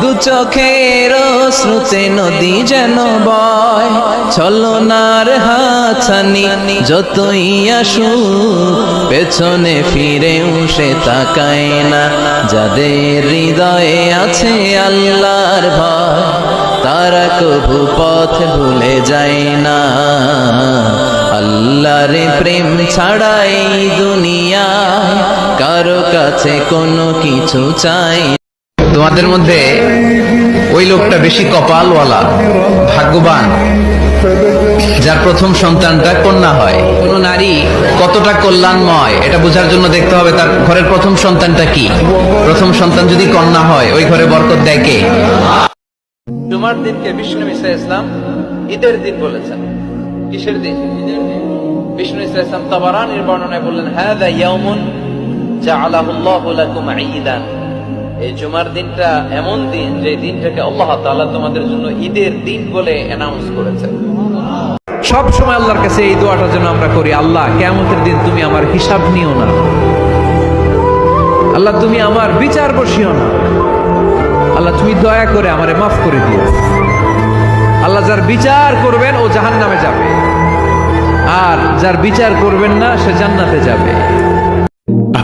দু চোখের শ্রুতে নদী যেন বয়, ছলনার হাছানি যতই আসু পেছনে ফিরেও সে তাকায় না যাদের হৃদয়ে আছে আল্লাহর ভয়, তারা কভু পথ ভুলে যায় না আল্লাহর প্রেম ছাড়াই দুনিয়া কারও কাছে কোনো কিছু চাই। তোমাদের মধ্যে ওই লোকটা বেশি কপালওয়ালা ভাগ্যবান যার প্রথম সন্তানটা কন্যা হয়। কোন নারী কতটা কল্যাণময় এটা বোঝার জন্য দেখতে হবে তার ঘরের প্রথম সন্তানটা কি। প্রথম সন্তান যদি কন্যা হয় ওই ঘরে বরকত দেয় কে? জুমার দিনকে বিষ্ণু ইসা ইসলাম ঈদের দিন বলেছেন। কিসের দিন? বিষ্ণু ইসা ইসলাম তাবারানির বর্ণনায় বললেন হ্যাঁ দা ইয়াউমুন জাআলাহুল্লাহু লাকুম ঈদান। এই জুমার দিনটা এমন দিন যে দিনটাকে আল্লাহ তাআলা তোমাদের জন্য ঈদের দিন বলে অ্যানাউন্স করেছেন। সব সময় আল্লাহর কাছে এই দোয়াটা যেন আমরা করি, আল্লাহ, কিয়ামতের দিন তুমি আমার হিসাব নিও না। আল্লাহ, তুমি আমার বিচার বসিও না। আল্লাহ, তুমি দয়া করে আমারে মাফ করে দিও। আল্লাহ, যার বিচার করবেন ও জাহান নামে যাবে। আর যার বিচার করবেন না, সে জান্নাতে যাবে।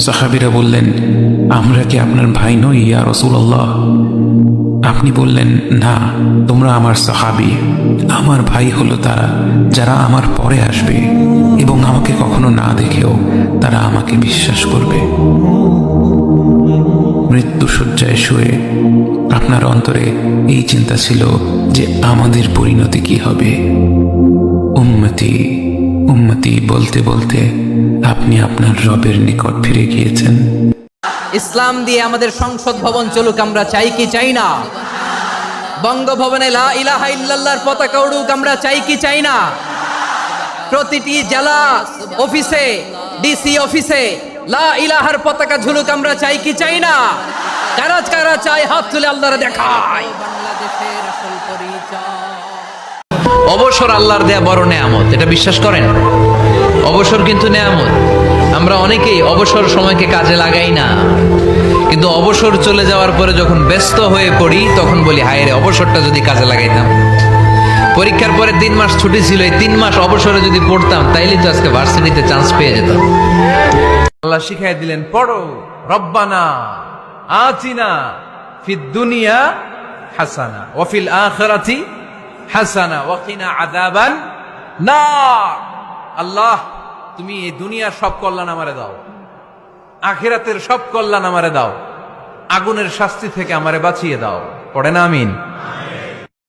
সাহাবিরা বললেন, আমরা কি আপনার ভাই নই, ইয়া রসুল্লাহ আপনি বললেন, না, তোমরা আমার সাহাবি। আমার ভাই হলো তারা, যারা আমার পরে আসবে এবং আমাকে কখনো না দেখেও তারা আমাকে বিশ্বাস করবে। মৃত্যু শয্যায় শুয়ে আপনার অন্তরে এই চিন্তা ছিল যে আমাদের পরিণতি কি হবে। উম্মতি উম্মতি বলতে বলতে আপনি আপনার রবের নিকট ফিরে গিয়েছেন। ইসলাম দিয়ে আমাদের সংসদ ভবন চলুক, আমরা চাই কি চাই না? বঙ্গভবনে লা ইলাহা ইল্লাল্লাহর পতাকা উড়ুক, আমরা চাই কি চাই না? প্রতিটি জেলা অফিসে ডিসি অফিসে লা ইলাহার পতাকা ঝুলুক, আমরা চাই কি চাই না? কারা কারা চাই হাত তুলে আল্লাহরে দেখায়। অবসর আল্লাহর দেয়া বড় নেয়ামত, এটা বিশ্বাস করেন? অবসর কিন্তু নেয়ামত। আমরা অনেকেই অবসর সময়কে কাজে লাগাই না। কিন্তু অবসর চলে যাওয়ার পরে যখন ব্যস্ত হয়ে পড়ি, তখন বলি, হায় রে, অবসরটা যদি কাজে লাগাইতাম। পরীক্ষার পরে তিন মাস ছুটি ছিল, এই তিন মাস অবসরে যদি পড়তাম তাইলে তো আজকে ভার্সিটিতে চান্স পেয়ে যেতাম। আল্লাহ শিখাই দিলেন, পড়ো, রব্বানা আতিনা ফিদ দুনিয়া হাসানা ওয়াফিল আখিরাতি হাসানা ওয়াকিনা আযাবান নার। আল্লাহ তুমি এই দুনিয়ার সব কল্যাণ আমারে দাও। আখেরাতের সব কল্যাণ আমারে দাও। আগুনের শাস্তি থেকে আমারে বাঁচিয়ে দাও। পড়ে না আমিন?